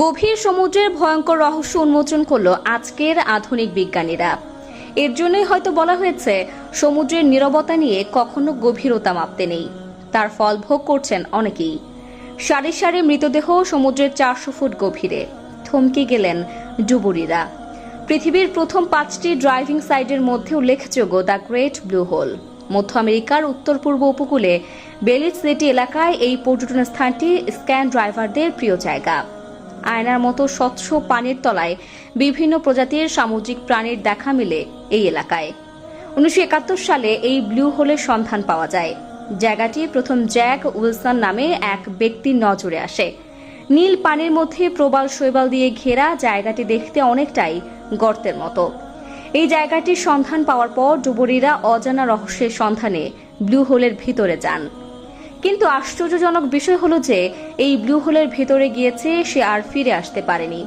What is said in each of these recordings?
গভীর সমুদ্রের ভয়ঙ্কর রহস্য উন্মোচন করল আজকের আধুনিক বিজ্ঞানীরা। এর জন্যই হয়তো বলা হয়েছে, সমুদ্রের নীরবতা নিয়ে কখনো গভীরতা মাপতে নেই। তার ফল ভোগ করছেন অনেকেই। সারি সারি মৃতদেহ সমুদ্রের চারশো ফুট গভীরে। থমকে গেলেন ডুবুরিরা। পৃথিবীর প্রথম পাঁচটি ড্রাইভিং সাইটের মধ্যে উল্লেখযোগ্য দ্য গ্রেট ব্লু হোল। মধ্য আমেরিকার উত্তর পূর্ব উপকূলে বেলিট সিটি এলাকায় এই পর্যটন স্থানটি স্ক্যান ড্রাইভারদের প্রিয় জায়গা। আয়নার মতো স্বচ্ছ পানির তলায় বিভিন্ন প্রজাতির সামুদ্রিক প্রাণীর দেখা মিলে এই এলাকায়। উনিশশো একাত্তর সালে এই ব্লু হোলের সন্ধান পাওয়া যায়। জায়গাটি প্রথম জ্যাক উইলসন নামে এক ব্যক্তির নজরে আসে। নীল পানির মধ্যে প্রবাল শৈবাল দিয়ে ঘেরা জায়গাটি দেখতে অনেকটাই গর্তের মতো। এই জায়গাটির সন্ধান পাওয়ার পর ডুবুরিরা অজানা রহস্যের সন্ধানে ব্লু হোলের ভিতরে যান। কিন্তু আশ্চর্যজনক বিষয় হলো যে, এই ব্লু হোলের ভেতরে গিয়েছে সে আর ফিরে আসতে পারেনি।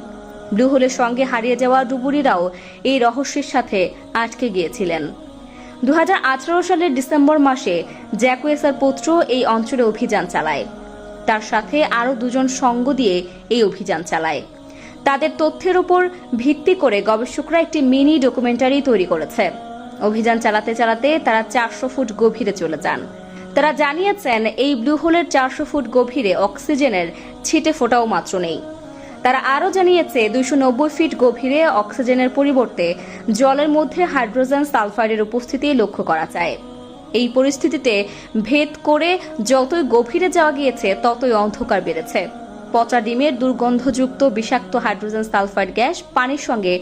ব্লু হোলের সঙ্গে হারিয়ে যাওয়া ডুবুরিরাও এই রহস্যের সাথে আটকে গিয়েছিলেন। দু হাজার আঠারো সালের ডিসেম্বর মাসে জ্যাকুয়েসার পুত্র এই অঞ্চলে অভিযান চালায়। তার সাথে আরও দুজন সঙ্গ দিয়ে এই অভিযান চালায়। তাদের তথ্যের উপর ভিত্তি করে গবেষকরা একটি মিনি ডকুমেন্টারি তৈরি করেছে। অভিযান চালাতে চালাতে তারা চারশো ফুট গভীরে চলে যান। তারা জানিয়েছেন, এই ব্লু হোলের চারশো ফুট গভীরে অক্সিজেনের ছিটে ফোটাও মাত্র নেই। তারা আরও জানিয়েছে, দুইশো নব্বই ফিট গভীরে অক্সিজেনের পরিবর্তে জলের মধ্যে হাইড্রোজেন সালফাইডের উপস্থিতি লক্ষ্য করা যায়। এই পরিস্থিতিতে ভেদ করে যতই গভীরে যাওয়া গিয়েছে, ততই অন্ধকার বেড়েছে। পচা ডিমের দুর্গন্ধযুক্ত বিষাক্ত হাইড্রোজেন সালফাইড গ্যাস পানির সঙ্গে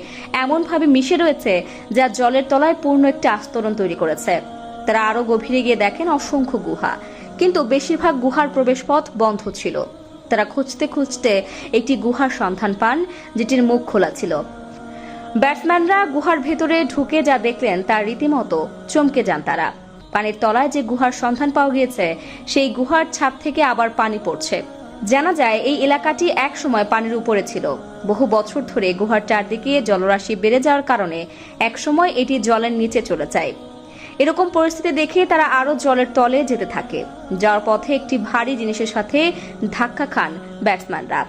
এমনভাবে মিশে রয়েছে, যা জলের তলায় পূর্ণ একটি আস্তরণ তৈরি করেছে। তারা আরও গভীরে গিয়ে দেখেন অসংখ্য গুহা। কিন্তু বেশিরভাগ গুহার প্রবেশপথ বন্ধ ছিল। তারা খুঁজতে খুঁজতে একটি গুহার সন্ধান পান, যেটির মুখ খোলা ছিল। ব্যাটসম্যানরা গুহার ভেতরে ঢুকে যা দেখলেন তার রীতিমতো চমকে যান তারা। পানির তলায় যে গুহার সন্ধান পাওয়া গিয়েছে, সেই গুহার ছাদ থেকে আবার পানি পড়ছে। জানা যায়, এই এলাকাটি এক সময় পানির উপরে ছিল। বহু বছর ধরে গুহার চারদিকে জলরাশি বেড়ে যাওয়ার কারণে একসময় এটি জলের নিচে চলে যায়। এরকম পরিস্থিতি দেখে তারা আরও জলের তলে যেতে থাকে। যাওয়ার পথে একটি ভারী জিনিসের সাথে ধাক্কা খান ব্যাটসম্যানরা।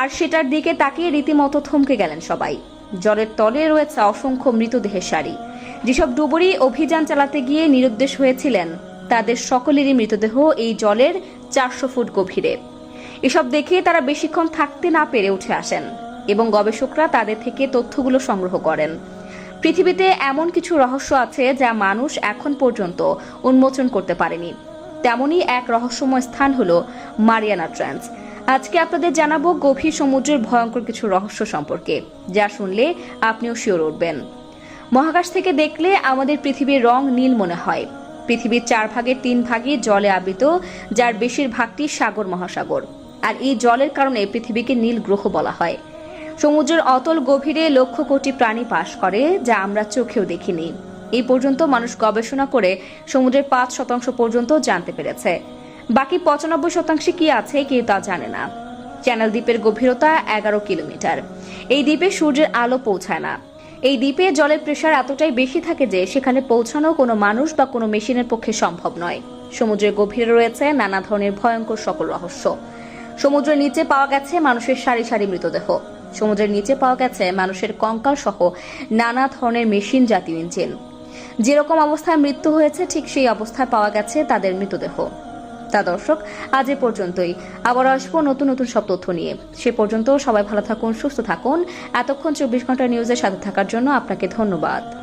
আর সেটার দিকে তাকিয়ে রীতিমতো থমকে গেলেন সবাই। জলের তলে রয়েছে অসংখ্য মৃতদেহের সারি। যেসব ডুবুরি অভিযান চালাতে গিয়ে নিরুদ্দেশ হয়েছিলেন, তাদের সকলেরই মৃতদেহ এই জলের চারশো ফুট গভীরে। এসব দেখে তারা বেশিক্ষণ থাকতে না পেরে উঠে আসেন এবং গবেষকরা তাদের থেকে তথ্যগুলো সংগ্রহ করেন। পৃথিবীতে এমন কিছু রহস্য আছে যা মানুষ এখন পর্যন্ত উন্মোচন করতে পারেনি। তেমনই এক রহস্যময় স্থান হলো মারিয়ানা ট্রান্স। আজকে আপনাদের জানাব গভীর সমুদ্রের ভয়ঙ্কর কিছু রহস্য সম্পর্কে, যা শুনলে আপনিও শিওর উঠবেন। মহাকাশ থেকে দেখলে আমাদের পৃথিবীর রং নীল মনে হয়। পৃথিবীর চার ভাগের তিন ভাগই জলে আবৃত, যার বেশিরভাগটি সাগর মহাসাগর। আর এই জলের কারণে পৃথিবীকে নীল গ্রহ বলা হয়। সমুদ্রের অতল গভীরে লক্ষ কোটি প্রাণী বাস করে, যা আমরা চোখেও দেখিনি। এই পর্যন্ত মানুষ গবেষণা করে সমুদ্রের পাঁচ শতাংশ পর্যন্ত জানতে পেরেছে। বাকি পঁচানব্বই শতাংশে কি আছে কেউ তা জানে না। চ্যানেল দ্বীপের গভীরতা এগারো কিলোমিটার। এই দ্বীপে সূর্যের আলো পৌঁছায় না। এই দ্বীপে জলের প্রেশার এতটাই বেশি থাকে যে সেখানে পৌঁছানো কোনো মানুষ বা কোনো মেশিনের পক্ষে সম্ভব নয়। সমুদ্রের গভীরে রয়েছে নানা ধরনের ভয়ঙ্কর সকল রহস্য। সমুদ্রের নিচে পাওয়া গেছে মানুষের সারি সারি মৃতদেহ। সমুদ্রের নিচে পাওয়া গেছে মানুষের কঙ্কাল সহ নানা ধরনের মেশিন জাতীয় ইঞ্জিন। যেরকম অবস্থায় মৃত্যু হয়েছে, ঠিক সেই অবস্থায় পাওয়া গেছে তাদের মৃতদেহ। তা দর্শক, আজ এ পর্যন্তই। আবার আসব নতুন নতুন সব তথ্য নিয়ে। সে পর্যন্ত সবাই ভালো থাকুন, সুস্থ থাকুন। এতক্ষণ চব্বিশ ঘণ্টা নিউজের সাথে থাকার জন্য আপনাকে ধন্যবাদ।